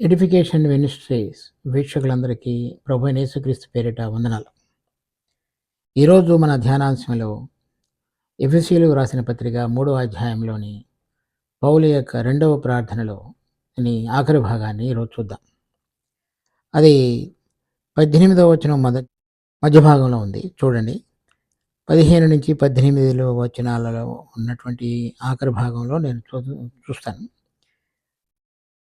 Edification ministries వీక్షకులందరికీ ప్రభు యేసుక్రీస్తు పేరిట వందనాలు. ఈరోజు మన ధ్యానాంశంలో ఎఫ్ఎస్సీలు రాసిన పత్రిక మూడో అధ్యాయంలోని పౌలు యొక్క రెండవ ప్రార్థనలో ఆఖరి భాగాన్ని ఈరోజు చూద్దాం. అది పద్దెనిమిదవ వచనం మొద మధ్య భాగంలో ఉంది. చూడండి. పదిహేను నుంచి పద్దెనిమిదిలో వచనాలలో ఉన్నటువంటి ఆఖరి భాగంలో నేను చూ చూస్తాను.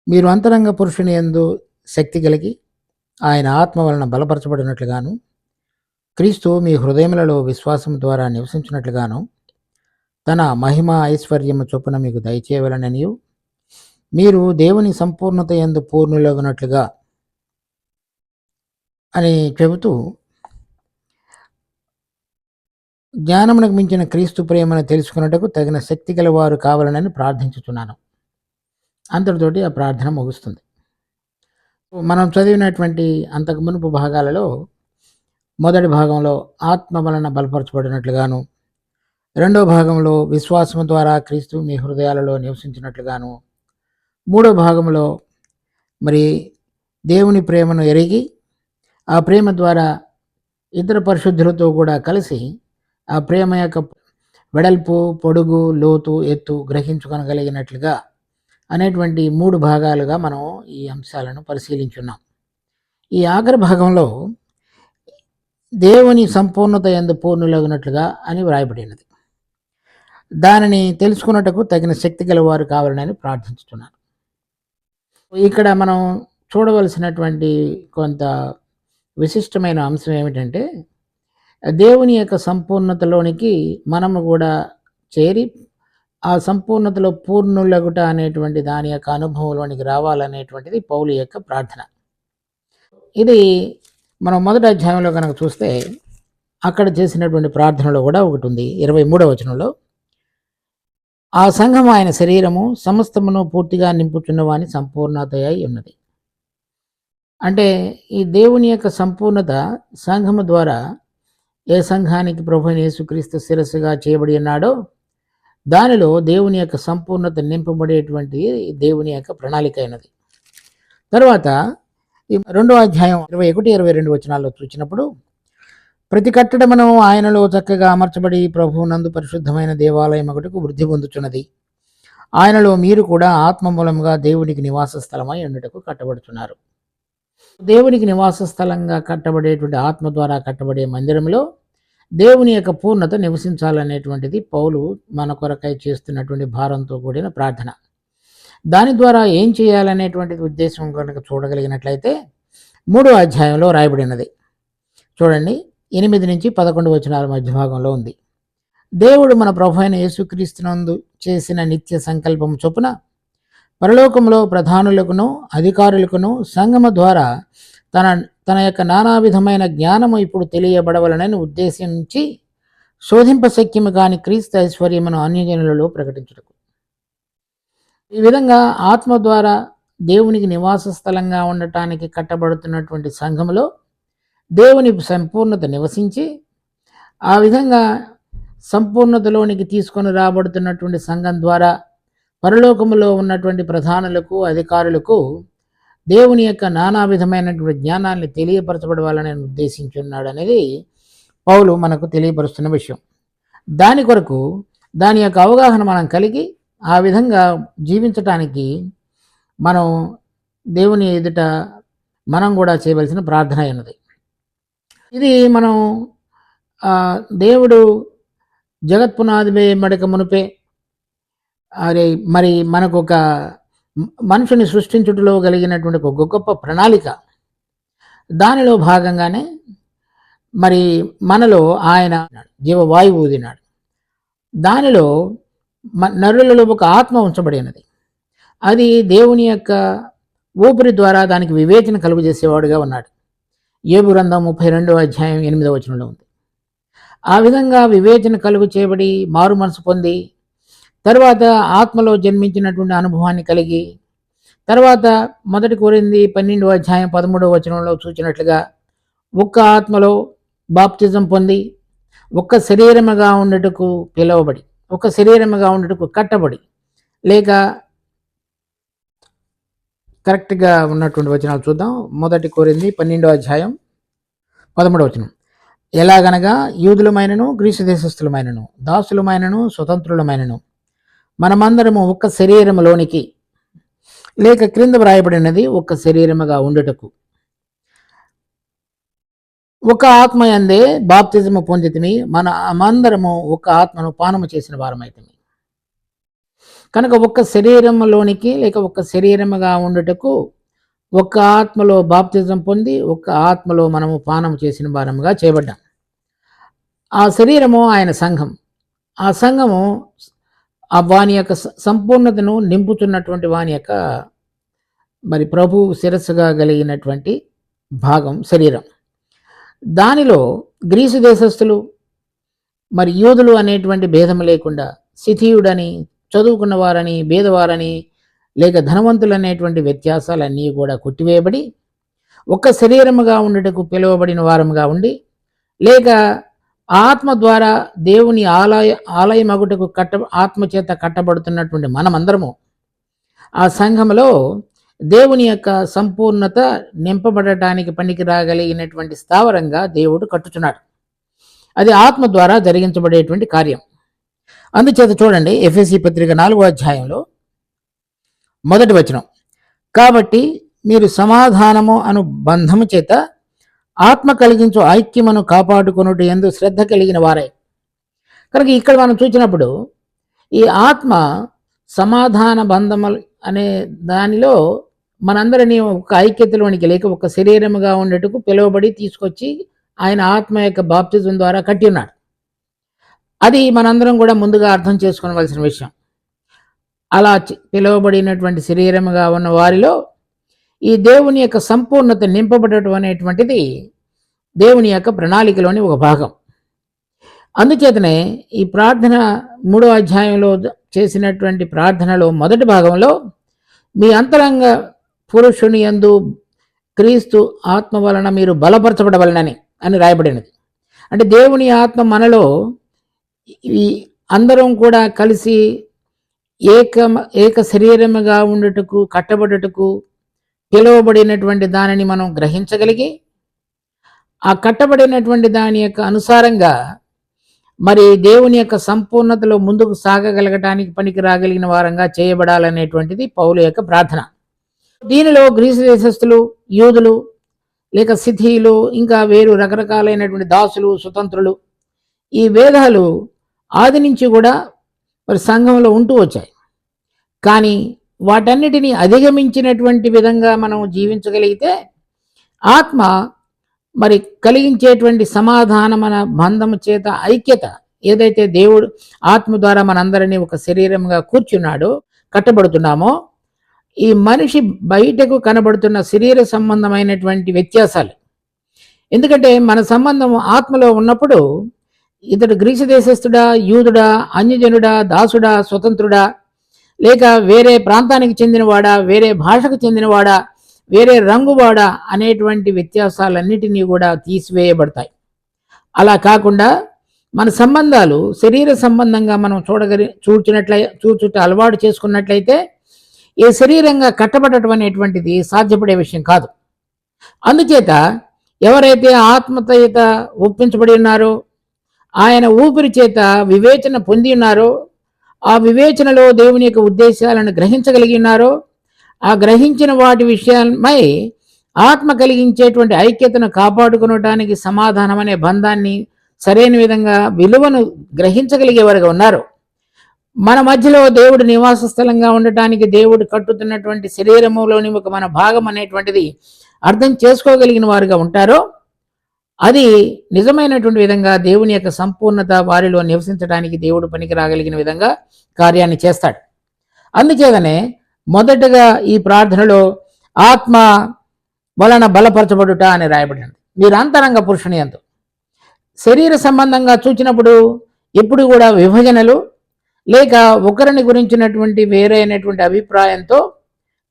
మీరు అంతరంగ పురుషుని ఎందు శక్తి కలిగి ఆయన ఆత్మ వలన బలపరచబడినట్లుగాను క్రీస్తు మీ హృదయములలో విశ్వాసం ద్వారా నివసించినట్లుగాను తన మహిమ ఐశ్వర్యము చొప్పున మీకు దయచేయవలననియు మీరు దేవుని సంపూర్ణత ఎందు పూర్ణులగునట్లుగా అని చెబుతూ జ్ఞానమునకు మించిన క్రీస్తు ప్రేమను తెలుసుకున్నట్టుకు తగిన శక్తి గలవారు కావాలనని ప్రార్థించుతున్నాను అంతటితోటి ఆ ప్రార్థన ముగుస్తుంది. మనం చదివినటువంటి అంతకు మునుపు భాగాలలో మొదటి భాగంలో ఆత్మ వలన బలపరచబడినట్లుగాను రెండో భాగంలో విశ్వాసం ద్వారా క్రీస్తు మీ హృదయాలలో నివసించినట్లుగాను మూడో భాగంలో మరి దేవుని ప్రేమను ఎరిగి ఆ ప్రేమ ద్వారా ఇతర పరిశుద్ధులతో కూడా కలిసి ఆ ప్రేమ యొక్క వెడల్పు పొడుగు లోతు ఎత్తు గ్రహించుకొనగలిగినట్లుగా అనేటువంటి మూడు భాగాలుగా మనం ఈ అంశాలను పరిశీలించున్నాం. ఈ ఆఖరి భాగంలో దేవుని సంపూర్ణత ఎందు పూర్ణులగినట్లుగా అని వ్రాయబడినది. దానిని తెలుసుకున్నటకు తగిన శక్తి గలవారు కావాలని ప్రార్థించుతున్నాను. ఇక్కడ మనం చూడవలసినటువంటి కొంత విశిష్టమైన అంశం ఏమిటంటే దేవుని యొక్క సంపూర్ణతలోనికి మనము కూడా చేరి ఆ సంపూర్ణతలో పూర్ణులగుట అనేటువంటి దాని యొక్క అనుభవంలోనికి రావాలనేటువంటిది పౌలు యొక్క ప్రార్థన. ఇది మనం మొదటి అధ్యాయంలో కనుక చూస్తే అక్కడ చేసినటువంటి ప్రార్థనలో కూడా ఒకటి ఉంది. ఇరవై మూడవ వచనంలో ఆ సంఘం ఆయన శరీరము సమస్తమును పూర్తిగా నింపుచున్నవాని సంపూర్ణత అయి ఉన్నది. అంటే ఈ దేవుని యొక్క సంపూర్ణత సంఘము ద్వారా ఏ సంఘానికి ప్రభు యేసుక్రీస్తు శిరస్సుగా చేయబడి ఉన్నాడో దానిలో దేవుని యొక్క సంపూర్ణత నింపబడేటువంటి దేవుని యొక్క ప్రణాళిక అయినది. తర్వాత ఈ రెండో అధ్యాయం ఇరవై ఒకటి ఇరవై రెండు వచనాల్లో చూసినప్పుడు ప్రతి కట్టడమును ఆయనలో చక్కగా అమర్చబడి ప్రభు నందు పరిశుద్ధమైన దేవాలయం ఒకటికి వృద్ధి పొందుతున్నది ఆయనలో మీరు కూడా ఆత్మ మూలంగా దేవునికి నివాస స్థలమై ఉండటకు కట్టబడుతున్నారు. దేవునికి నివాస స్థలంగా కట్టబడేటువంటి ఆత్మ ద్వారా కట్టబడే మందిరంలో దేవుని యొక్క పూర్ణత నివసించాలనేటువంటిది పౌలు మన కొరకై చేస్తున్నటువంటి భారంతో కూడిన ప్రార్థన. దాని ద్వారా ఏం చేయాలనేటువంటిది ఉద్దేశం కనుక చూడగలిగినట్లయితే మూడో అధ్యాయంలో రాయబడినది. చూడండి ఎనిమిది నుంచి పదకొండు వచనాల మధ్య భాగంలో ఉంది. దేవుడు మన ప్రభు అయిన యేసుక్రీస్తునందు చేసిన నిత్య సంకల్పం చొప్పున పరలోకంలో ప్రధానులకును అధికారులకును సంగమ ద్వారా తన తన యొక్క నానా విధమైన జ్ఞానము ఇప్పుడు తెలియబడవలనని ఉద్దేశించి శోధింపశక్యము కాని క్రీస్తు ఐశ్వర్యమును అన్యజనులలో ప్రకటించుటకు. ఈ విధంగా ఆత్మ ద్వారా దేవునికి నివాస స్థలంగా ఉండటానికి కట్టబడుతున్నటువంటి సంఘములో దేవుని సంపూర్ణత నివసించి ఆ విధంగా సంపూర్ణతలోనికి తీసుకొని రాబడుతున్నటువంటి సంఘం ద్వారా పరలోకములో ఉన్నటువంటి ప్రధానులకు అధికారులకు దేవుని యొక్క నానా విధమైనటువంటి జ్ఞానాన్ని తెలియపరచబడవాలని ఉద్దేశించున్నాడు అనేది పౌలు మనకు తెలియపరుస్తున్న విషయం. దాని కొరకు దాని యొక్క అవగాహన మనం కలిగి ఆ విధంగా జీవించటానికి మనం దేవుని ఎదుట మనం కూడా చేయవలసిన ప్రార్థన అయినది. ఇది మనం దేవుడు జగత్పునాది మడక మునిపే అరే మరి మనకు ఒక మనుషుని సృష్టించుటలో కలిగినటువంటి ఒక గొప్ప ప్రణాళిక. దానిలో భాగంగానే మరి మనలో ఆయన జీవవాయువు ఊదినాడు. దానిలో నరులలో ఒక ఆత్మ ఉంచబడినది. అది దేవుని యొక్క ఊపిరి ద్వారా దానికి వివేచన కలుగజేసేవాడుగా ఉన్నాడు. ఏ బృందం ముప్పై రెండవ అధ్యాయం ఎనిమిదవ వచనంలో ఉంది. ఆ విధంగా వివేచన కలుగు చేయబడి మారు మనసు పొంది తర్వాత ఆత్మలో జన్మించినటువంటి అనుభవాన్ని కలిగి తర్వాత మొదటి కోరింది పన్నెండవ అధ్యాయం పదమూడవ వచనంలో చూచినట్లుగా ఒక్క ఆత్మలో బాప్తిజం పొంది ఒక్క శరీరముగా ఉండటకు పిలువబడి ఒక శరీరముగా ఉండటకు కట్టబడి లేక కరెక్ట్గా ఉన్నటువంటి వచనాలు చూద్దాం. మొదటి కోరింది పన్నెండో అధ్యాయం పదమూడవ వచనం. ఎలాగనగా యూదులమైనను గ్రీసు దేశస్థులమైనను దాసులమైనను స్వతంత్రులమైనను మనమందరము ఒక్క శరీరములోనికి లేక క్రింద వ్రాయబడినది ఒక్క శరీరముగా ఉండుటకు. ఒక ఆత్మ అందే బాప్తిజము పొందితిమి మన మందరము ఒక ఆత్మను పానము చేసిన వారమైతమి. కనుక ఒక్క శరీరంలోనికి లేక ఒక్క శరీరముగా ఉండుటకు ఒక్క ఆత్మలో బాప్తిజం పొంది ఒక్క ఆత్మలో మనము పానం చేసిన వారముగా చేయబడ్డాం. ఆ శరీరము ఆయన సంఘం. ఆ సంఘము ఆ వాని యొక్క సంపూర్ణతను నింపుతున్నటువంటి వాని యొక్క మరి ప్రభు శిరస్సుగా కలిగినటువంటి భాగం శరీరం. దానిలో గ్రీసు దేశస్థులు మరి యూదులు అనేటువంటి భేదం లేకుండా శిథియుడని చదువుకున్న వారని భేదవారని లేక ధనవంతులు అనేటువంటి వ్యత్యాసాలన్నీ కూడా కొట్టివేయబడి ఒక్క శరీరముగా ఉండటకు పిలువబడిన వారముగా ఉండి లేక ఆత్మ ద్వారా దేవుని ఆలయ ఆలయమగుటకు కట్ట ఆత్మ చేత కట్టబడుతున్నటువంటి మనమందరము ఆ సంఘంలో దేవుని యొక్క సంపూర్ణత నింపబడటానికి పనికి రాగలిగినటువంటి స్థావరంగా దేవుడు కట్టుచున్నాడు. అది ఆత్మ ద్వారా జరిగించబడేటువంటి కార్యం. అందుచేత చూడండి ఎఫ్ఎస్సి పత్రిక నాలుగో అధ్యాయంలో మొదటి వచనం. కాబట్టి మీరు సమాధానము అను బంధము చేత ఆత్మ కలిగించు ఐక్యమును కాపాడుకున్నట్టు ఎందు శ్రద్ధ కలిగిన వారే. కనుక ఇక్కడ మనం చూసినప్పుడు ఈ ఆత్మ సమాధాన బంధములు అనే దానిలో మనందరినీ ఒక ఐక్యతలోనికి లేక ఒక శరీరముగా ఉండేటకు పిలువబడి తీసుకొచ్చి ఆయన ఆత్మ యొక్క బాప్తిజం ద్వారా కట్టి ఉన్నాడు. అది మనందరం కూడా ముందుగా అర్థం చేసుకోవలసిన విషయం. అలా పిలువబడినటువంటి శరీరముగా ఉన్న వారిలో ఈ దేవుని యొక్క సంపూర్ణత నింపబడటం అనేటువంటిది దేవుని యొక్క ప్రణాళికలోని ఒక భాగం. అందుచేతనే ఈ ప్రార్థన మూడో అధ్యాయంలో చేసినటువంటి ప్రార్థనలో మొదటి భాగంలో మీ అంతరంగ పురుషుని ఎందు క్రీస్తు ఆత్మ వలన మీరు బలపరచబడవలనని అని రాయబడినది. అంటే దేవుని ఆత్మ మనలో ఈ అందరం కూడా కలిసి ఏక ఏక శరీరముగా ఉండుటకు కట్టబడుటకు పిలువబడినటువంటి దానిని మనం గ్రహించగలిగి ఆ కట్టబడినటువంటి దాని యొక్క అనుసారంగా మరి దేవుని యొక్క సంపూర్ణతలో ముందుకు సాగగలగటానికి పనికి రాగలిగిన వారంగా చేయబడాలనేటువంటిది పౌలు యొక్క ప్రార్థన. దీనిలో గ్రీసు దేశస్థులు యూదులు లేక సిథీలు ఇంకా వేరు రకరకాలైనటువంటి దాసులు స్వతంత్రులు ఈ వేదాలు ఆది నుంచి కూడా మరి సంఘంలో ఉంటూ వచ్చాయి. కానీ వాటన్నిటినీ అధిగమించినటువంటి విధంగా మనం జీవించగలిగితే ఆత్మ మరి కలిగించేటువంటి సమాధానమన బంధము చేత ఐక్యత ఏదైతే దేవుడు ఆత్మ ద్వారా మనందరినీ ఒక శరీరంగా కూర్చున్నాడో కట్టబడుతున్నామో ఈ మనిషి బయటకు కనబడుతున్న శరీర సంబంధమైనటువంటి వ్యత్యాసాలు. ఎందుకంటే మన సంబంధం ఆత్మలో ఉన్నప్పుడు ఇతడు గ్రీసు దేశస్థుడా యూదుడా అన్యజనుడా దాసుడా స్వతంత్రుడా లేక వేరే ప్రాంతానికి చెందినవాడా వేరే భాషకు చెందినవాడా వేరే రంగువాడా అనేటువంటి వ్యత్యాసాలన్నిటినీ కూడా తీసివేయబడతాయి. అలా కాకుండా మన సంబంధాలు శరీర సంబంధంగా మనం చూడగలి చూచినట్లయి చూచుట అలవాటు చేసుకున్నట్లయితే ఈ శరీరంగా కట్టబడటం అనేటువంటిది సాధ్యపడే విషయం కాదు. అందుచేత ఎవరైతే ఆత్మతయత ఒప్పించబడి ఉన్నారో ఆయన ఊపిరి చేత వివేచన పొంది ఉన్నారో ఆ వివేచనలో దేవుని యొక్క ఉద్దేశాలను గ్రహించగలిగి ఉన్నారో ఆ గ్రహించిన వాటి విషయమై ఆత్మ కలిగించేటువంటి ఐక్యతను కాపాడుకునటానికి సమాధానం అనే బంధాన్ని సరైన విధంగా విలువను గ్రహించగలిగేవారుగా ఉన్నారు. మన మధ్యలో దేవుడు నివాస స్థలంగా ఉండటానికి దేవుడు కట్టుతున్నటువంటి శరీరములోని ఒక మన భాగం అనేటువంటిది అర్థం చేసుకోగలిగిన వారుగా ఉంటారో అది నిజమైనటువంటి విధంగా దేవుని యొక్క సంపూర్ణత వారిలో నివసించడానికి దేవుడు పనికి రాగలిగిన విధంగా కార్యాన్ని చేస్తాడు. అందుచేతనే మొదటగా ఈ ప్రార్థనలో ఆత్మ వలన బలపరచబడుట అని రాయబడినది. మీరు అంతరంగ పురుషుని ఎందు. శరీర సంబంధంగా చూచినప్పుడు ఎప్పుడు కూడా విభజనలు లేక ఒకరిని గురించినటువంటి వేరైనటువంటి అభిప్రాయంతో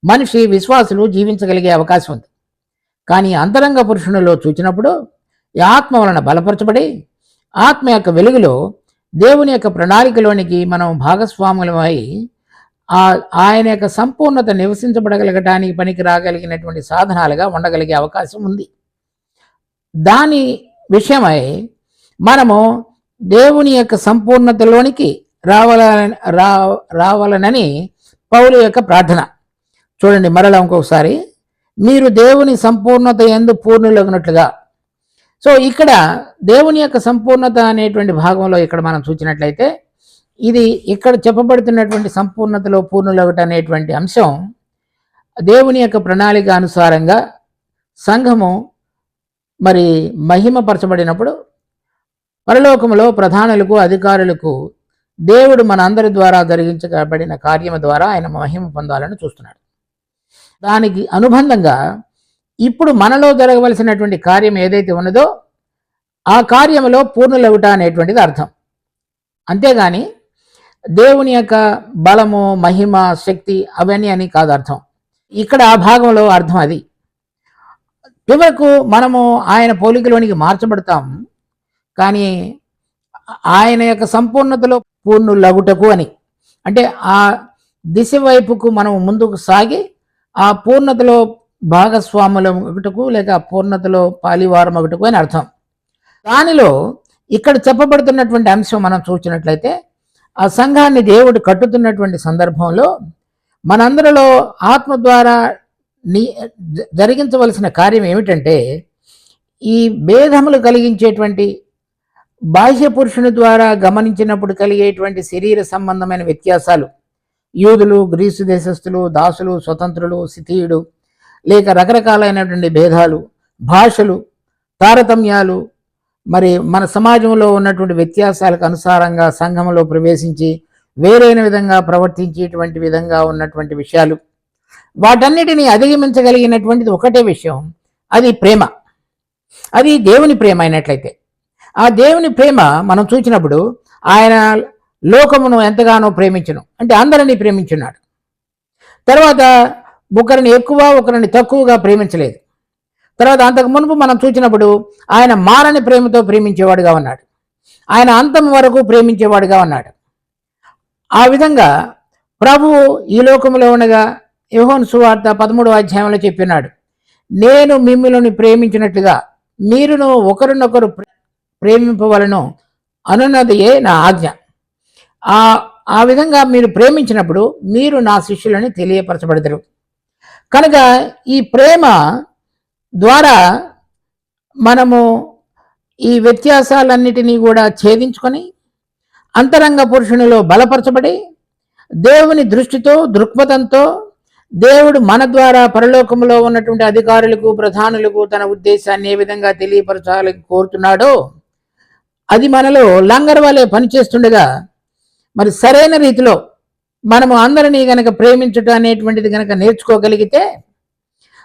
మనిషి విశ్వాసులు జీవించగలిగే అవకాశం ఉంది. కానీ అంతరంగ పురుషునిలో చూచినప్పుడు ఈ ఆత్మ వలన బలపరచబడి ఆత్మ యొక్క వెలుగులో దేవుని యొక్క ప్రణాళికలోనికి మనం భాగస్వాములమై ఆ ఆయన యొక్క సంపూర్ణత నివసించబడగలగటానికి పనికి రాగలిగినటువంటి సాధనాలుగా ఉండగలిగే అవకాశం ఉంది. దాని విషయమై మనము దేవుని యొక్క సంపూర్ణతలోనికి రావాలని రా రావాలనని పౌలు యొక్క ప్రార్థన. చూడండి మరలా ఇంకొకసారి. మీరు దేవుని సంపూర్ణత ఎందు పూర్ణులగినట్లుగా సో ఇక్కడ దేవుని యొక్క సంపూర్ణత అనేటువంటి భాగంలో ఇక్కడ మనం చూసినట్లయితే ఇది ఇక్కడ చెప్పబడుతున్నటువంటి సంపూర్ణతలో పూర్ణులగట అనేటువంటి అంశం దేవుని యొక్క ప్రణాళిక అనుసారంగా సంఘము మరి మహిమపరచబడినప్పుడు పరలోకములో ప్రధానులకు అధికారులకు దేవుడు మన అందరి ద్వారా జరిగించబడిన కార్యము ద్వారా ఆయన మహిమ పొందాలని చూస్తున్నాడు. దానికి అనుబంధంగా ఇప్పుడు మనలో జరగవలసినటువంటి కార్యం ఏదైతే ఉన్నదో ఆ కార్యములో పూర్ణులవుట అనేటువంటిది అర్థం. అంతేగాని దేవుని యొక్క బలము మహిమ శక్తి అవన్నీ అని కాదు అర్థం. ఇక్కడ ఆ భాగంలో అర్థం అది. చివరకు మనము ఆయన పోలికలోనికి మార్చబడతాం. కానీ ఆయన యొక్క సంపూర్ణతలో పూర్ణులగుటకు అని. అంటే ఆ దిశ వైపుకు మనం ముందుకు సాగి ఆ పూర్ణతలో భాగస్వాములం ఒకటకు లేక పూర్ణతలో పాలివారం ఒకటకు అని అర్థం. దానిలో ఇక్కడ చెప్పబడుతున్నటువంటి అంశం మనం చూసినట్లయితే ఆ సంఘాన్ని దేవుడు కట్టుతున్నటువంటి సందర్భంలో మనందరిలో ఆత్మ ద్వారా నీ జ- జరిగించవలసిన కార్యం ఏమిటంటే ఈ భేదములు కలిగించేటువంటి బాహ్య పురుషుని ద్వారా గమనించినప్పుడు కలిగేటువంటి శరీర సంబంధమైన వ్యత్యాసాలు. యూదులు గ్రీసు దేశస్థులు దాసులు స్వతంత్రులు సితీయుడు లేక రకరకాలైనటువంటి భేదాలు భాషలు తారతమ్యాలు మరి మన సమాజంలో ఉన్నటువంటి వ్యత్యాసాలకు అనుసారంగా సంఘంలో ప్రవేశించి వేరైన విధంగా ప్రవర్తించేటువంటి విధంగా ఉన్నటువంటి విషయాలు. వాటన్నిటిని అధిగమించగలిగినటువంటిది ఒకటే విషయం. అది ప్రేమ. అది దేవుని ప్రేమ అయినట్లయితే. ఆ దేవుని ప్రేమ మనం చూసినప్పుడు ఆయన లోకమును ఎంతగానో ప్రేమించను. అంటే అందరినీ ప్రేమించున్నాడు. తర్వాత ఒకరిని ఎక్కువ ఒకరిని తక్కువగా ప్రేమించలేదు. తర్వాత అంతకు మునుపు మనం చూసినప్పుడు ఆయన మారని ప్రేమతో ప్రేమించేవాడుగా ఉన్నాడు. ఆయన అంతం వరకు ప్రేమించేవాడుగా ఉన్నాడు. ఆ విధంగా ప్రభువు ఈ లోకంలో ఉండగా యోహోన్ సువార్త పదమూడవ అధ్యాయంలో చెప్పినాడు నేను మిమ్మల్ని ప్రేమించినట్లుగా మీరును ఒకరినొకరు ప్రే- ప్రేమింపవలను అనున్నదియే నా ఆజ్ఞ. ఆ ఆ విధంగా మీరు ప్రేమించినప్పుడు మీరు నా శిష్యులని తెలియపరచబడతారు కనుక ఈ ప్రేమ ద్వారా మనము ఈ వ్యత్యాసాలన్నిటినీ కూడా ఛేదించుకొని అంతరంగ పురుషునిలో బలపరచబడి దేవుని దృష్టితో దృక్పథంతో దేవుడు మన ద్వారా పరలోకంలో ఉన్నటువంటి అధికారులకు ప్రధానులకు తన ఉద్దేశాన్ని ఏ విధంగా తెలియపరచాలని కోరుతున్నాడో అది మనలో లంగర్ వలె పనిచేస్తుండగా మరి సరైన రీతిలో మనము అందరినీ గనక ప్రేమించటం అనేటువంటిది గనక నేర్చుకోగలిగితే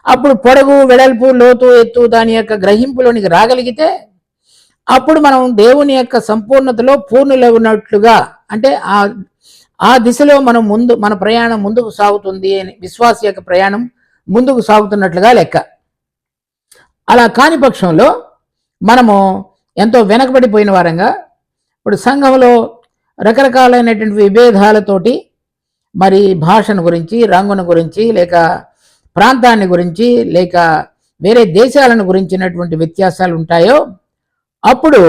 అప్పుడు పొడవు వెడల్పు లోతు ఎత్తు దాని యొక్క గ్రహింపులోనికి రాగలిగితే అప్పుడు మనం దేవుని యొక్క సంపూర్ణతలో పూర్ణులు ఉన్నట్లుగా అంటే ఆ ఆ దిశలో మనం ముందు మన ప్రయాణం ముందుకు సాగుతుంది అని విశ్వాస యొక్క ప్రయాణం ముందుకు సాగుతున్నట్లుగా లెక్క. అలా కాని పక్షంలో మనము ఎంతో వెనకబడిపోయిన వారంగా ఇప్పుడు సంఘంలో రకరకాలైనటువంటి విభేదాలతోటి మరి భాషను గురించి రంగును గురించి లేక ప్రాంతాన్ని గురించి లేక వేరే దేశాలను గురించినటువంటి వ్యత్యాసాలు ఉంటాయో అప్పుడు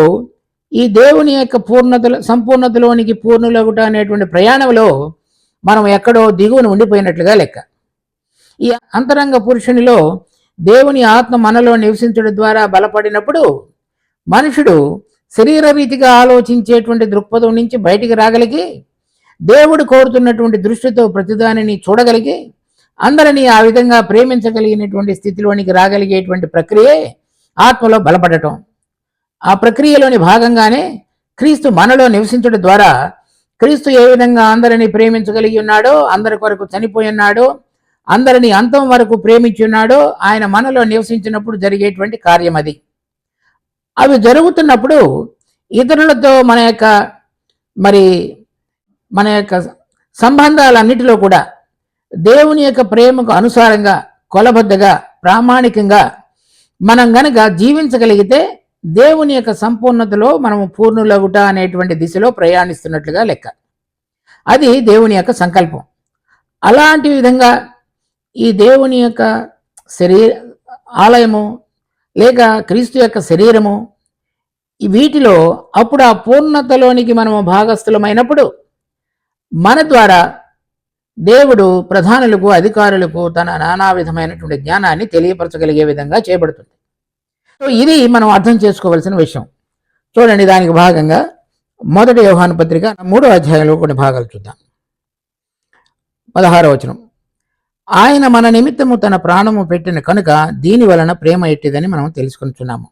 ఈ దేవుని యొక్క పూర్ణతలో సంపూర్ణతలోనికి పూర్ణులగుట అనేటువంటి ప్రయాణంలో మనం ఎక్కడో దిగువన ఉండిపోయినట్లుగా లెక్క. ఈ అంతరంగ పురుషునిలో దేవుని ఆత్మ మనలో నివసించడం ద్వారా బలపడినప్పుడు మనుషుడు శరీర రీతిగా ఆలోచించేటువంటి దృక్పథం నుంచి బయటికి రాగలిగి దేవుడు కోరుతున్నటువంటి దృష్టితో ప్రతిదానిని చూడగలిగి అందరినీ ఆ విధంగా ప్రేమించగలిగినటువంటి స్థితిలోనికి రాగలిగేటువంటి ప్రక్రియే ఆత్మలో బలపడటం. ఆ ప్రక్రియలోని భాగంగానే క్రీస్తు మనలో నివసించడం ద్వారా క్రీస్తు ఏ విధంగా అందరినీ ప్రేమించగలిగి ఉన్నాడో అందరి కొరకు చనిపోయి ఉన్నాడో అందరినీ అంతం వరకు ప్రేమించి ఉన్నాడో ఆయన మనలో నివసించినప్పుడు జరిగేటువంటి కార్యం అది. అవి జరుగుతున్నప్పుడు ఇతరులతో మన యొక్క మరి మన యొక్క సంబంధాలన్నిటిలో కూడా దేవుని యొక్క ప్రేమకు అనుసారంగా కొలబద్దగా ప్రామాణికంగా మనం గనక జీవించగలిగితే దేవుని యొక్క సంపూర్ణతలో మనము పూర్ణులగుట అనేటువంటి దిశలో ప్రయాణిస్తున్నట్లుగా లెక్క. అది దేవుని యొక్క సంకల్పం. అలాంటి విధంగా ఈ దేవుని యొక్క శరీర ఆలయము లేక క్రీస్తు యొక్క శరీరము వీటిలో అప్పుడు ఆ పూర్ణతలోనికి మనము భాగస్థులమైనప్పుడు మన ద్వారా దేవుడు ప్రధానులకు అధికారులకు తన నానా విధమైనటువంటి జ్ఞానాన్ని తెలియపరచగలిగే విధంగా చేయబడుతుంది. సో ఇది మనం అర్థం చేసుకోవలసిన విషయం. చూడండి దానికి భాగంగా మొదటి వ్యవహాన పత్రిక మూడో అధ్యాయంలో కొన్ని భాగాలు చూద్దాం. పదహారో వచనం. ఆయన మన నిమిత్తము తన ప్రాణము పెట్టిన కనుక దీని వలన ప్రేమ ఎట్టిదని మనం తెలుసుకుంటున్నాము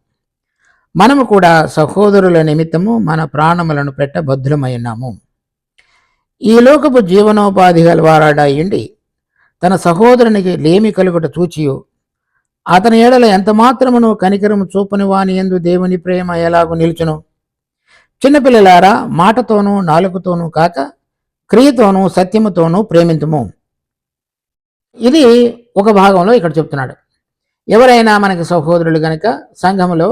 మనము కూడా సహోదరుల నిమిత్తము మన ప్రాణములను పెట్ట భద్రమై ఉన్నాము. ఈ లోకపు జీవనోపాధి గలవారాడాయిండి తన సహోదరునికి లేమి కలుగుట చూచియు. అతని ఏడల ఎంత మాత్రమును కనికరము చూపని వాని ఎందు దేవుని ప్రేమ ఎలాగూ నిలుచును? చిన్నపిల్లలారా మాటతోనూ నాలుకతోనూ కాక క్రియతోనూ సత్యముతోనూ ప్రేమింతుము. ఇది ఒక భాగంలో ఇక్కడ చెప్తున్నాడు. ఎవరైనా మనకి సహోదరులు కనుక సంఘములో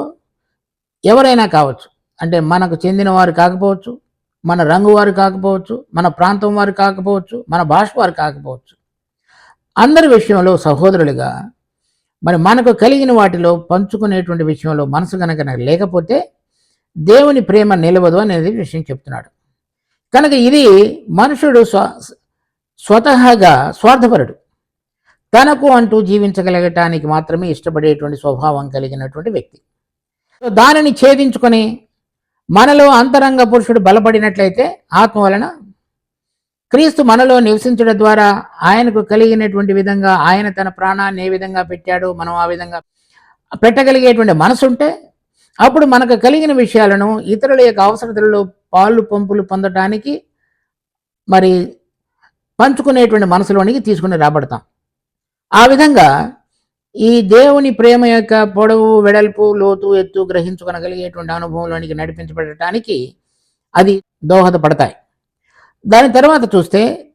ఎవరైనా కావచ్చు అంటే మనకు చెందిన వారు కాకపోవచ్చు మన రంగు వారు కాకపోవచ్చు మన ప్రాంతం వారు కాకపోవచ్చు మన భాష వారు కాకపోవచ్చు. అందరి విషయంలో సహోదరులుగా మరి మనకు కలిగిన వాటిలో పంచుకునేటువంటి విషయంలో మనసు కనుక లేకపోతే దేవుని ప్రేమ నిలవదు అనేది విషయం చెప్తున్నాడు. కనుక ఇది మనుషుడు స్వ స్వతహాగా స్వార్థపరుడు. తనకు అంటూ జీవించగలగటానికి మాత్రమే ఇష్టపడేటువంటి స్వభావం కలిగినటువంటి వ్యక్తి. దానిని ఛేదించుకొని మనలో అంతరంగ పురుషుడు బలపడినట్లయితే ఆత్మ వలన క్రీస్తు మనలో నివసించడం ద్వారా ఆయనకు కలిగినటువంటి విధంగా ఆయన తన ప్రాణాన్ని ఏ విధంగా పెట్టాడో మనం ఆ విధంగా పెట్టగలిగేటువంటి మనసు ఉంటే అప్పుడు మనకు కలిగిన విషయాలను ఇతరుల యొక్క అవసరతలలో పాలు పంపులు పొందటానికి మరి పంచుకునేటువంటి మనసులోనికి తీసుకుని రాబడతాం. ఆ విధంగా ఈ దేవుని ప్రేమ యొక్క పొడవు వెడల్పు లోతు ఎత్తు గ్రహించుకొనగలిగేటువంటి అనుభవంలోనికి నడిపించబడటానికి అది దోహదపడతాయి. దాని తర్వాత చూస్తే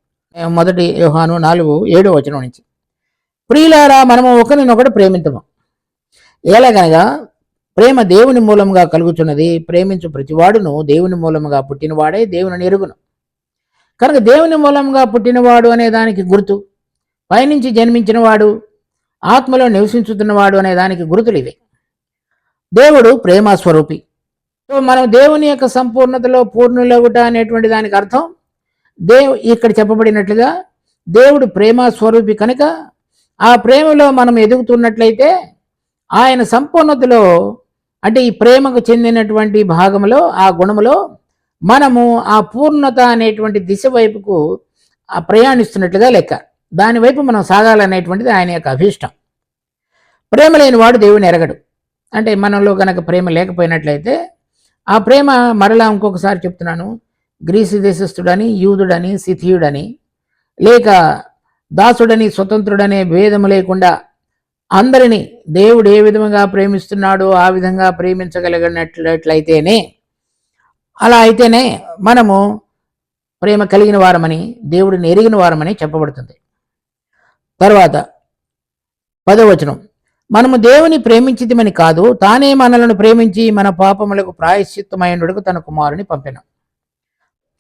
మొదటి యోహాను నాలుగు ఏడో వచనం నుంచి. ప్రియులారా మనము ఒకరినొకటి ప్రేమించము ఎలాగనగా ప్రేమ దేవుని మూలముగా కలుగుతున్నది ప్రేమించు ప్రతివాడును దేవుని మూలముగా పుట్టినవాడే దేవుని ఎరుగును. కనుక దేవుని మూలంగా పుట్టినవాడు అనే దానికి గుర్తు. పైనుంచి జన్మించినవాడు ఆత్మలో నివసించుతున్నవాడు అనే దానికి గుర్తులు ఇవి. దేవుడు ప్రేమ స్వరూపి. సో మనం దేవుని యొక్క సంపూర్ణతలో పూర్ణులవుట అనేటువంటి దానికి అర్థం. దేవు ఇక్కడ చెప్పబడినట్లుగా దేవుడు ప్రేమ స్వరూపి కనుక ఆ ప్రేమలో మనం ఎదుగుతున్నట్లయితే ఆయన సంపూర్ణతలో అంటే ఈ ప్రేమకు చెందినటువంటి భాగంలో ఆ గుణములో మనము ఆ పూర్ణత అనేటువంటి దిశ వైపుకు ఆ ప్రయాణిస్తున్నట్లుగా లెక్క. దాని వైపు మనం సాగాలనేటువంటిది ఆయన యొక్క అభీష్టం. ప్రేమ లేని వాడు దేవుని ఎరగడు. అంటే మనలో కనుక ప్రేమ లేకపోయినట్లయితే ఆ ప్రేమ మరలా ఇంకొకసారి చెప్తున్నాను. గ్రీసు దేశస్థుడని యూదుడని సిథియుడని లేక దాసుడని స్వతంత్రుడనే భేదము లేకుండా అందరినీ దేవుడు ఏ విధంగా ప్రేమిస్తున్నాడో ఆ విధంగా ప్రేమించగలిగినట్లయితేనే అలా అయితేనే మనము ప్రేమ కలిగిన వారమని దేవుడిని ఎరిగిన వారమని చెప్పబడుతుంది. తర్వాత పదవచనం మనము దేవుని ప్రేమించిదిమని కాదు తానే మనలను ప్రేమించి మన పాపములకు ప్రాయశ్చిత్తమైనడుకు తన కుమారుని పంపిన.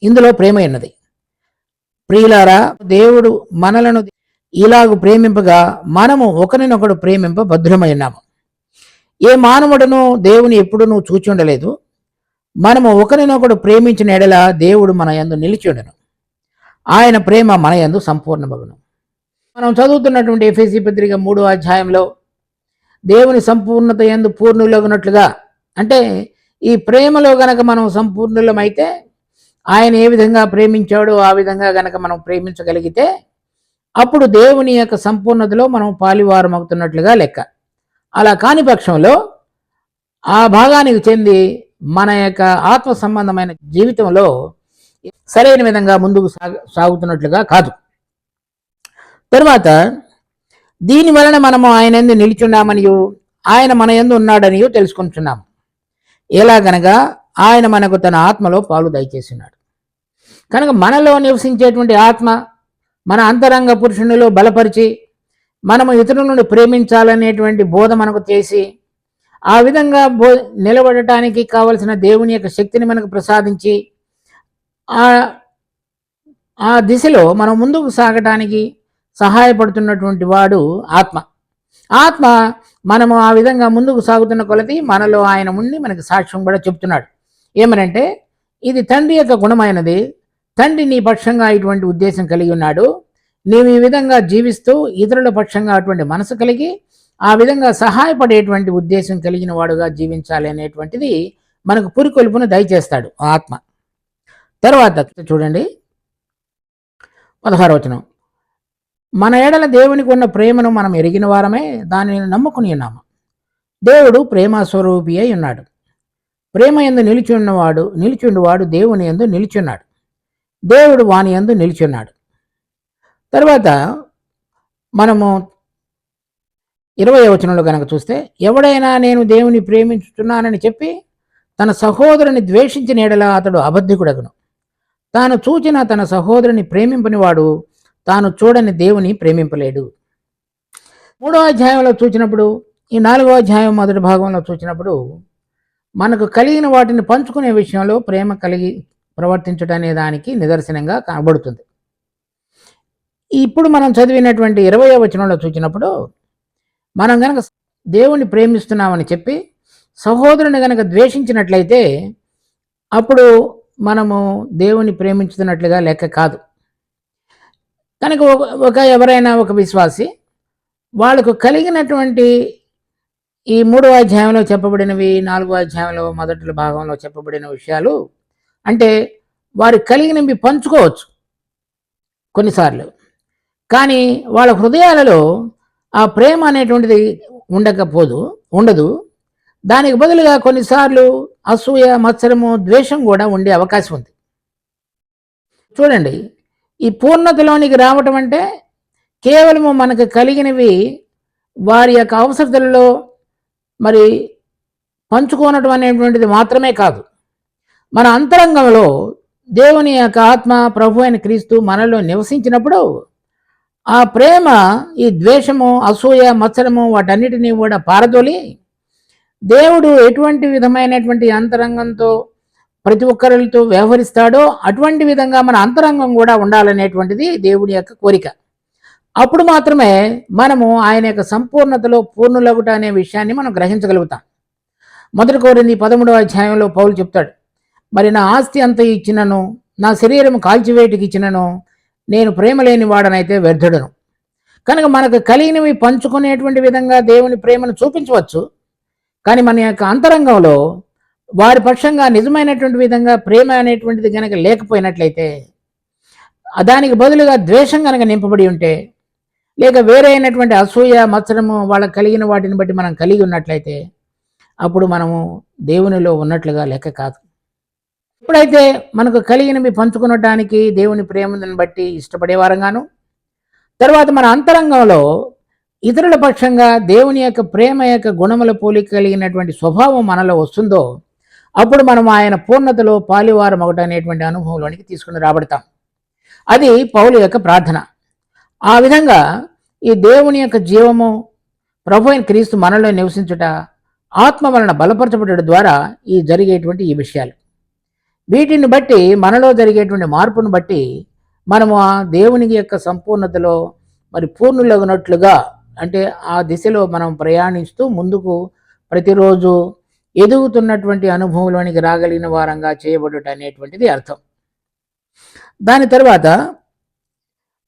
ఇందులో ప్రేమ ఉన్నది. ప్రియులారా దేవుడు మనలను ఇలాగు ప్రేమింపగా మనము ఒకరినొకడు ప్రేమింప భద్రమై ఉన్నాము ఏ మానవుడును దేవుని ఎప్పుడూ చూచి ఉండలేదు మనము ఒకరినొకడు ప్రేమించిన ఎడల దేవుడు మన యందు నిలిచి ఉండను. ఆయన ప్రేమ మన యందు సంపూర్ణమగును. మనం చదువుతున్నటువంటి ఎఫ్ఎసి పత్రిక మూడో అధ్యాయంలో దేవుని సంపూర్ణత ఎందు పూర్ణులగునట్లుగా అంటే ఈ ప్రేమలో గనక మనం సంపూర్ణులమైతే ఆయన ఏ విధంగా ప్రేమించాడో ఆ విధంగా గనక మనం ప్రేమించగలిగితే అప్పుడు దేవుని యొక్క సంపూర్ణతలో మనం పాలివారం అవుతున్నట్లుగా లెక్క. అలా కాని పక్షంలో ఆ భాగానికి చెంది మన యొక్క ఆత్మ సంబంధమైన జీవితంలో సరైన విధంగా ముందుకు సాగు సాగుతున్నట్లుగా కాదు. తరువాత దీని వలన మనము ఆయన ఎందు నిలిచున్నామనియు ఆయన మన ఎందు ఉన్నాడనియు తెలుసుకుంటున్నాము. ఎలాగనగా ఆయన మనకు తన ఆత్మలో పాలు దయచేసినాడు. కనుక మనలో నివసించేటువంటి ఆత్మ మన అంతరంగ పురుషునిలో బలపరిచి మనము ఇతరుల నుండి ప్రేమించాలనేటువంటి బోధ మనకు చేసి ఆ విధంగా బో నిలబడటానికి కావలసిన దేవుని యొక్క శక్తిని మనకు ప్రసాదించి ఆ దిశలో మనం ముందుకు సాగటానికి సహాయపడుతున్నటువంటి వాడు ఆత్మ. ఆత్మ మనము ఆ విధంగా ముందుకు సాగుతున్న కొలది మనలో ఆయన ఉండి మనకి సాక్ష్యం కూడా చెప్తున్నాడు ఏమనంటే ఇది తండ్రి యొక్క గుణమైనది. తండ్రి నీ పక్షంగా ఇటువంటి ఉద్దేశం కలిగి ఉన్నాడు. నీవు ఈ విధంగా జీవిస్తూ ఇతరుల పక్షంగా అటువంటి మనసు కలిగి ఆ విధంగా సహాయపడేటువంటి ఉద్దేశం కలిగిన వాడుగా జీవించాలి అనేటువంటిది మనకు పురికొల్పును దయచేస్తాడు ఆత్మ. తర్వాత చూడండి. పదహారవచనం మన ఏడల దేవునికి ఉన్న ప్రేమను మనం ఎరిగిన వారమే దానిని నమ్ముకుని ఉన్నాము. దేవుడు ప్రేమ స్వరూపి అయి ఉన్నాడు. ప్రేమ ఎందు నిలిచి ఉన్నవాడు నిలిచిండువాడు దేవుని ఎందు నిలిచున్నాడు. దేవుడు వాని ఎందు నిలిచున్నాడు. తర్వాత మనము ఇరవై వచనంలో కనుక చూస్తే ఎవడైనా నేను దేవుని ప్రేమించుతున్నానని చెప్పి తన సహోదరుని ద్వేషించిన ఎడల అతడు అబద్ధికుడగను. తాను చూచిన తన సహోదరుని ప్రేమింపనివాడు తాను చూడని దేవుని ప్రేమింపలేడు. మూడో అధ్యాయంలో చూచినప్పుడు ఈ నాలుగో అధ్యాయం మొదటి భాగంలో చూసినప్పుడు మనకు కలిగిన వాటిని పంచుకునే విషయంలో ప్రేమ కలిగి ప్రవర్తించడం అనే దానికి నిదర్శనంగా కనబడుతుంది ఇప్పుడు మనం చదివినటువంటి ఇరవై వచనంలో చూసినప్పుడు మనం గనక దేవుణ్ణి ప్రేమిస్తున్నామని చెప్పి సహోదరుని గనక ద్వేషించినట్లయితే అప్పుడు మనము దేవుని ప్రేమించుతున్నట్లుగా లెక్క కాదు. కనుక ఒక ఎవరైనా ఒక విశ్వాసి వాళ్ళకు కలిగినటువంటి ఈ మూడవ అధ్యాయంలో చెప్పబడినవి నాలుగవ అధ్యాయంలో మొదటి భాగంలో చెప్పబడిన విషయాలు అంటే వారు కలిగినవి పంచుకోవచ్చు కొన్నిసార్లు. కానీ వాళ్ళ హృదయాలలో ఆ ప్రేమ అనేటువంటిది ఉండకపోదు ఉండదు. దానికి బదులుగా కొన్నిసార్లు అసూయ మత్సరము ద్వేషం కూడా ఉండే అవకాశం ఉంది. చూడండి ఈ పూర్ణతలోనికి రావటం అంటే కేవలము మనకు కలిగినవి వారి యొక్క అవసరతలలో మరి పంచుకోనటం అనేటువంటిది మాత్రమే కాదు. మన అంతరంగంలో దేవుని యొక్క ఆత్మ ప్రభు అయిన క్రీస్తు మనలో నివసించినప్పుడు ఆ ప్రేమ ఈ ద్వేషము అసూయ మత్సరము వాటన్నిటినీ కూడా పారదోలి దేవుడు ఎటువంటి విధమైనటువంటి అంతరంగంతో ప్రతి ఒక్కరితో వ్యవహరిస్తాడో అటువంటి విధంగా మన అంతరంగం కూడా ఉండాలనేటువంటిది దేవుడి యొక్క కోరిక. అప్పుడు మాత్రమే మనము ఆయన యొక్క సంపూర్ణతలో పూర్ణులగుట అనే విషయాన్ని మనం గ్రహించగలుగుతాం. మొదటి కోరింది పదమూడవ అధ్యాయంలో పౌలు చెప్తాడు మరి నా ఆస్తి అంత ఇచ్చినను నా శరీరం కాల్చివేటికి ఇచ్చినను నేను ప్రేమ లేని వాడనైతే వ్యర్థుడను. కనుక మనకు కలిగినవి పంచుకునేటువంటి విధంగా దేవుని ప్రేమను చూపించవచ్చు. కానీ మన యొక్క అంతరంగంలో వారి పక్షంగా నిజమైనటువంటి విధంగా ప్రేమ అనేటువంటిది కనుక లేకపోయినట్లయితే దానికి బదులుగా ద్వేషం కనుక నింపబడి ఉంటే లేక వేరే అయినటువంటి అసూయ మత్సరము వాళ్ళకి కలిగిన వాటిని బట్టి మనం కలిగి ఉన్నట్లయితే అప్పుడు మనము దేవునిలో ఉన్నట్లుగా లెక్క కాదు. ఎప్పుడైతే మనకు కలిగినవి పంచుకునటానికి దేవుని ప్రేమను బట్టి ఇష్టపడేవారంగాను తర్వాత మన అంతరంగంలో ఇతరుల పక్షంగా దేవుని యొక్క ప్రేమ యొక్క గుణముల పోలిక కలిగినటువంటి స్వభావం మనలో వస్తుందో అప్పుడు మనం ఆయన పూర్ణతలో పాలివారం ఒకటి అనేటువంటి అనుభవంలోనికి తీసుకుని రాబడతాం. అది పౌలు యొక్క ప్రార్థన. ఆ విధంగా ఈ దేవుని యొక్క జీవము ప్రభు అయిన క్రీస్తు మనలో నివసించుట ఆత్మ వలన బలపరచబడడం ద్వారా ఈ జరిగేటువంటి ఈ విషయాలు. వీటిని బట్టి మనలో జరిగేటువంటి మార్పును బట్టి మనము ఆ దేవుని యొక్క సంపూర్ణతలో మరి పూర్ణులగినట్లుగా అంటే ఆ దిశలో మనం ప్రయాణిస్తూ ముందుకు ప్రతిరోజు ఎదుగుతున్నటువంటి అనుభవంలోనికి రాగలిగిన వారంగా చేయబడుట అనేటువంటిది అర్థం. దాని తర్వాత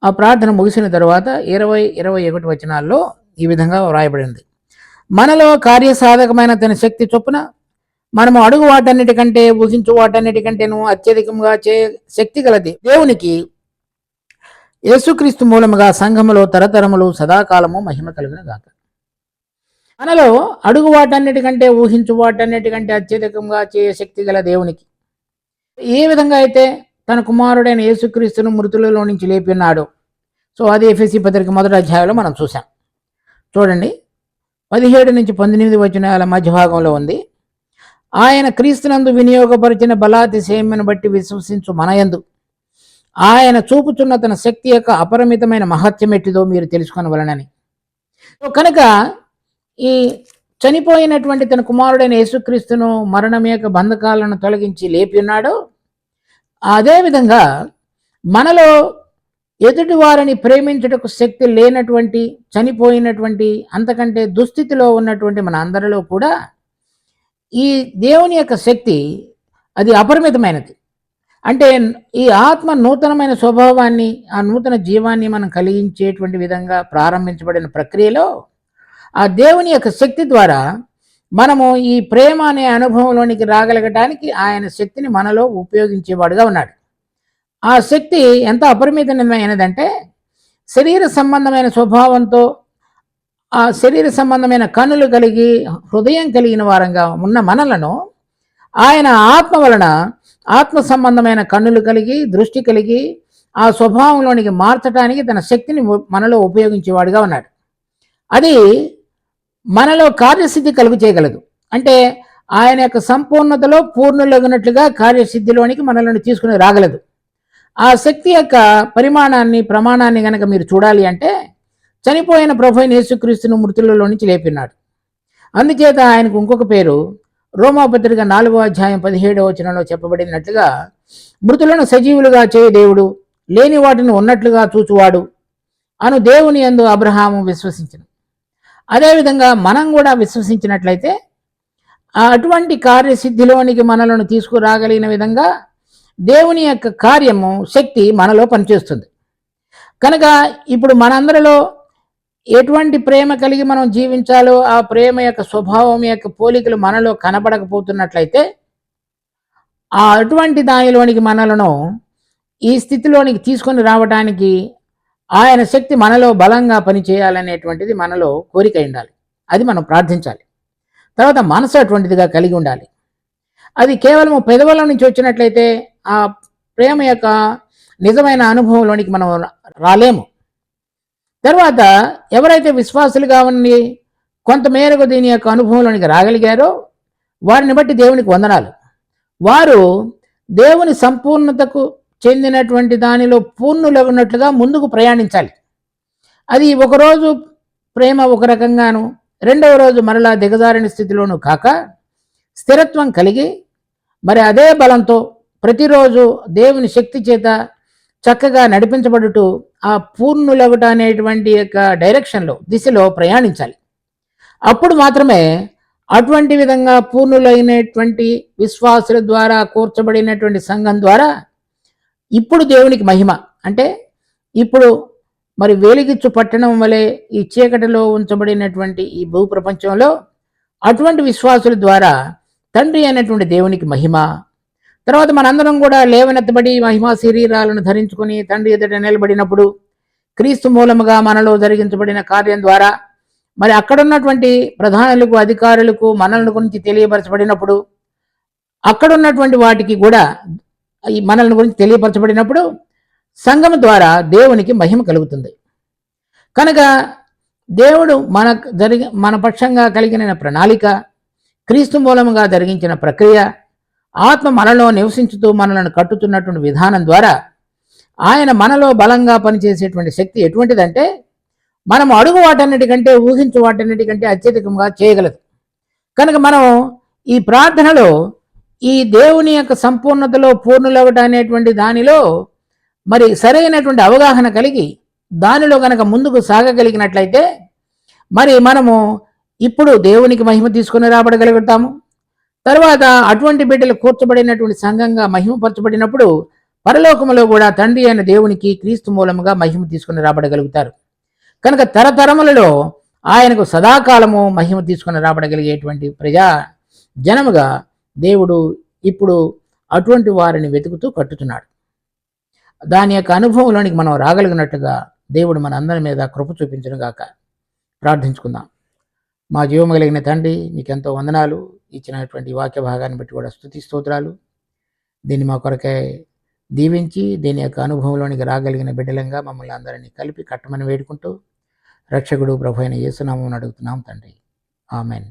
ఆ ప్రార్థన ముగిసిన తర్వాత ఇరవై ఇరవై ఒకటి వచనాల్లో ఈ విధంగా వ్రాయబడింది. మనలో కార్యసాధకమైన తన శక్తి చొప్పున మనము అడుగు వాటన్నిటికంటే ఊహించు వాటన్నిటికంటేను అత్యధికంగా చే శక్తి గలది. దేవునికి యేసుక్రీస్తు మూలముగా సంఘములో తరతరములు సదాకాలము మహిమ కలిగిన గాక. మనలో అడుగు వాటన్నిటికంటే ఊహించు వాటన్నిటికంటే అత్యధికంగా చేయ శక్తి గల దేవునికి. ఏ విధంగా అయితే తన కుమారుడైన యేసుక్రీస్తును మృతులలో నుంచి లేపిన్నాడు సో అది ఎఫ్ఎస్సి పత్రిక మొదటి అధ్యాయంలో మనం చూసాం చూడండి పదిహేడు నుంచి పంతొమ్మిది వచ్చిన మధ్య భాగంలో ఉంది. ఆయన క్రీస్తునందు వినియోగపరిచిన బలాతిశయమును బట్టి విశ్వసించు మనయందు ఆయన చూపుతున్న తన శక్తి యొక్క అపరిమితమైన మహత్యం ఎట్టిదో మీరు తెలుసుకొనవలనని. సో కనుక ఈ చనిపోయినటువంటి తన కుమారుడైన యేసుక్రీస్తును మరణం యొక్క బంధకాలను తొలగించి లేపి ఉన్నాడు అదేవిధంగా మనలో ఎదుటి వారిని ప్రేమించుటకు శక్తి లేనటువంటి చనిపోయినటువంటి అంతకంటే దుస్థితిలో ఉన్నటువంటి మన అందరిలో కూడా ఈ దేవుని యొక్క శక్తి అది అపరిమితమైనది. అంటే ఈ ఆత్మ నూతనమైన స్వభావాన్ని ఆ నూతన జీవాన్ని మనం కలిగించేటువంటి విధంగా ప్రారంభించబడిన ప్రక్రియలో ఆ దేవుని యొక్క శక్తి ద్వారా మనము ఈ ప్రేమ అనే అనుభవంలోనికి రాగలగటానికి ఆయన శక్తిని మనలో ఉపయోగించేవాడుగా ఉన్నాడు. ఆ శక్తి ఎంత అపరిమితమైనదంటే శరీర సంబంధమైన స్వభావంతో ఆ శరీర సంబంధమైన కన్నులు కలిగి హృదయం కలిగిన వారంగా ఉన్న మనలను ఆయన ఆత్మ వలన ఆత్మ సంబంధమైన కన్నులు కలిగి దృష్టి కలిగి ఆ స్వభావంలోనికి మార్చడానికి తన శక్తిని మనలో ఉపయోగించేవాడుగా ఉన్నాడు. అది మనలో కార్యసిద్ధి కలుగు చేయగలదు అంటే ఆయన యొక్క సంపూర్ణతలో పూర్ణులగినట్లుగా కార్యసిద్ధిలోనికి మనల్ని తీసుకుని రాగలదు. ఆ శక్తి యొక్క పరిమాణాన్ని ప్రమాణాన్ని గనక మీరు చూడాలి అంటే చనిపోయిన ప్రభు యేసుక్రీస్తును మృతులలో నుంచి లేపినాడు. అందుచేత ఆయనకు ఇంకొక పేరు రోమాపత్రిక నాలుగో అధ్యాయం పదిహేడవ వచనంలో చెప్పబడినట్లుగా మృతులను సజీవులుగా చేయ దేవుడు లేని వాటిని ఉన్నట్లుగా చూచువాడు అను దేవుని ఎందు అబ్రహాము విశ్వసించను. అదేవిధంగా మనం కూడా విశ్వసించినట్లయితే అటువంటి కార్యసిద్ధిలోనికి మనలను తీసుకురాగలిగిన విధంగా దేవుని యొక్క కార్యము శక్తి మనలో పనిచేస్తుంది. కనుక ఇప్పుడు మనందరిలో ఎటువంటి ప్రేమ కలిగి మనం జీవించాలో ఆ ప్రేమ యొక్క స్వభావం యొక్క పోలికలు మనలో కనబడకపోతున్నట్లయితే ఆ అటువంటి దానిలోనికి మనలను ఈ స్థితిలోనికి తీసుకొని రావడానికి ఆయన శక్తి మనలో బలంగా పనిచేయాలనేటువంటిది మనలో కోరిక ఉండాలి. అది మనం ప్రార్థించాలి. తర్వాత మనసు అటువంటిదిగా కలిగి ఉండాలి. అది కేవలం పెదవుల నుంచి వచ్చినట్లయితే ఆ ప్రేమ యొక్క నిజమైన అనుభవంలోనికి మనం రాలేము. తర్వాత ఎవరైతే విశ్వాసులుగా ఉండి కొంతమేరకు దీని యొక్క అనుభవంలోనికి రాగలిగారో వారిని బట్టి దేవునికి వందనాలు. వారు దేవుని సంపూర్ణతకు చెందినటువంటి దానిలో పూర్ణులగున్నట్లుగా ముందుకు ప్రయాణించాలి. అది ఒకరోజు ప్రేమ ఒక రకంగాను రెండవ రోజు మరలా దిగజారిన స్థితిలోనూ కాక స్థిరత్వం కలిగి మరి అదే బలంతో ప్రతిరోజు దేవుని శక్తి చేత చక్కగా నడిపించబడుతూ ఆ పూర్ణులగుట అనేటువంటి యొక్క డైరెక్షన్లో దిశలో ప్రయాణించాలి. అప్పుడు మాత్రమే అటువంటి విధంగా పూర్ణులైనటువంటి విశ్వాసుల ద్వారా కూర్చబడినటువంటి సంఘం ద్వారా ఇప్పుడు దేవునికి మహిమ. అంటే ఇప్పుడు మరి వేలిగిచ్చు పట్టణం వలె ఈ చీకటిలో ఉంచబడినటువంటి ఈ భూ ప్రపంచంలో అటువంటి విశ్వాసుల ద్వారా తండ్రి అయినటువంటి దేవునికి మహిమ. తర్వాత మనందరం కూడా లేవనెత్తబడి మహిమా శరీరాలను ధరించుకుని తండ్రి ఎదుట నిలబడినప్పుడు క్రీస్తు మూలముగా మనలో జరిగించబడిన కార్యం ద్వారా మరి అక్కడున్నటువంటి ప్రధానులకు అధికారులకు మనల గురించి తెలియపరచబడినప్పుడు అక్కడున్నటువంటి వాటికి కూడా మనల్ని గురించి తెలియపరచబడినప్పుడు సంఘం ద్వారా దేవునికి మహిమ కలుగుతుంది. కనుక దేవుడు మన జరిగి మన పక్షంగా కలిగిన ప్రణాళిక క్రీస్తు మూలముగా జరిగించిన ప్రక్రియ ఆత్మ మనలో నివసించుతూ మనలను కట్టుతున్నటువంటి విధానం ద్వారా ఆయన మనలో బలంగా పనిచేసేటువంటి శక్తి ఎటువంటిదంటే మనం అడుగు వాటన్నిటికంటే ఊహించు వాటన్నిటికంటే అత్యధికంగా చేయగలదు. కనుక మనం ఈ ప్రార్థనలో ఈ దేవుని యొక్క సంపూర్ణతలో పూర్ణులవట అనేటువంటి దానిలో మరి సరైనటువంటి అవగాహన కలిగి దానిలో కనుక ముందుకు సాగగలిగినట్లయితే మరి మనము ఇప్పుడు దేవునికి మహిమ తీసుకుని రాబడగలుగుతాము. తర్వాత అటువంటి బిడ్డలు కూర్చబడినటువంటి సంఘంగా మహిమపరచబడినప్పుడు పరలోకములో కూడా తండ్రి అయిన దేవునికి క్రీస్తు మూలముగా మహిమ తీసుకుని రాబడగలుగుతారు. కనుక తరతరములలో ఆయనకు సదాకాలము మహిమ తీసుకుని రాబడగలిగేటువంటి ప్రజా జనముగా దేవుడు ఇప్పుడు అటువంటి వారిని వెతుకుతూ కట్టుతున్నాడు. దాని యొక్క అనుభవంలోనికి మనం రాగలిగినట్టుగా దేవుడు మన అందరి మీద కృప చూపించను గాక. ప్రార్థించుకుందాం. మా జీవము కలిగిన తండ్రి మీకెంతో వందనాలు. ఇచ్చినటువంటి వాక్య భాగాన్ని బట్టి కూడా స్థుతి స్తోత్రాలు. దీన్ని మా కొరకే దీవించి దీని యొక్క అనుభవంలోనికి రాగలిగిన బిడ్డలంగా మమ్మల్ని అందరినీ కలిపి కట్టమని వేడుకుంటూ రక్షకుడు ప్రభు అయిన యేసునామం అడుగుతున్నాం తండ్రి. ఆమెన్.